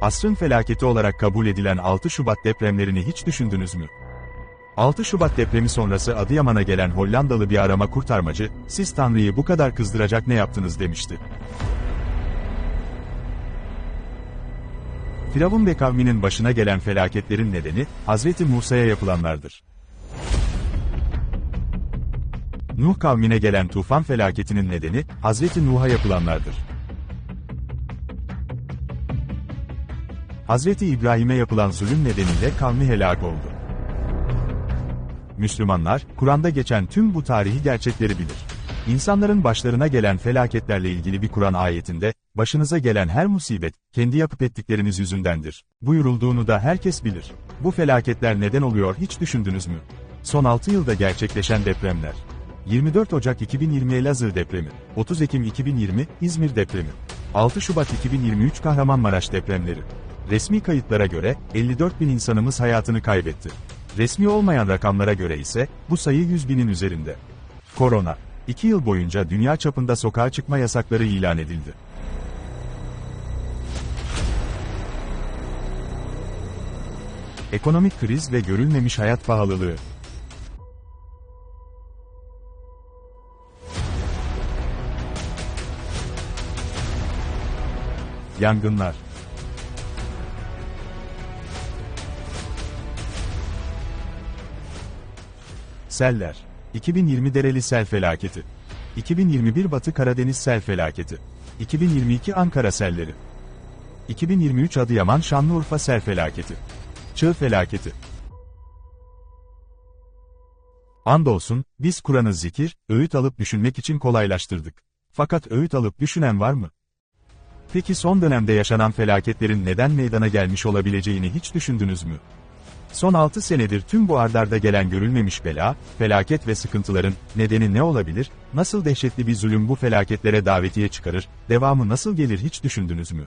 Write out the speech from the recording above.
Asrın felaketi olarak kabul edilen 6 Şubat depremlerini hiç düşündünüz mü? 6 Şubat depremi sonrası Adıyaman'a gelen Hollandalı bir arama kurtarmacı, siz Tanrı'yı bu kadar kızdıracak ne yaptınız demişti. Firavun ve kavminin başına gelen felaketlerin nedeni, Hazreti Musa'ya yapılanlardır. Nuh kavmine gelen tufan felaketinin nedeni, Hazreti Nuh'a yapılanlardır. Hazreti İbrahim'e yapılan zulüm nedeniyle kavmi helak oldu. Müslümanlar, Kur'an'da geçen tüm bu tarihi gerçekleri bilir. İnsanların başlarına gelen felaketlerle ilgili bir Kur'an ayetinde, başınıza gelen her musibet, kendi yapıp ettikleriniz yüzündendir. Buyurulduğunu da herkes bilir. Bu felaketler neden oluyor hiç düşündünüz mü? Son 6 yılda gerçekleşen depremler. 24 Ocak 2020 Elazığ depremi, 30 Ekim 2020 İzmir depremi, 6 Şubat 2023 Kahramanmaraş depremleri. Resmi kayıtlara göre 54 bin insanımız hayatını kaybetti. Resmi olmayan rakamlara göre ise bu sayı 100 binin üzerinde. Korona. 2 yıl boyunca dünya çapında sokağa çıkma yasakları ilan edildi. Ekonomik kriz ve görülmemiş hayat pahalılığı. Yangınlar. Seller. 2020 Dereli sel felaketi. 2021 Batı Karadeniz sel felaketi. 2022 Ankara selleri. 2023 Adıyaman Şanlıurfa sel felaketi. Çığ felaketi. Andolsun, biz Kur'an'ı zikir, öğüt alıp düşünmek için kolaylaştırdık. Fakat öğüt alıp düşünen var mı? Peki son dönemde yaşanan felaketlerin neden meydana gelmiş olabileceğini hiç düşündünüz mü? Son 6 senedir tüm bu ardarda gelen görülmemiş bela, felaket ve sıkıntıların nedeni ne olabilir, nasıl dehşetli bir zulüm bu felaketlere davetiye çıkarır, devamı nasıl gelir hiç düşündünüz mü?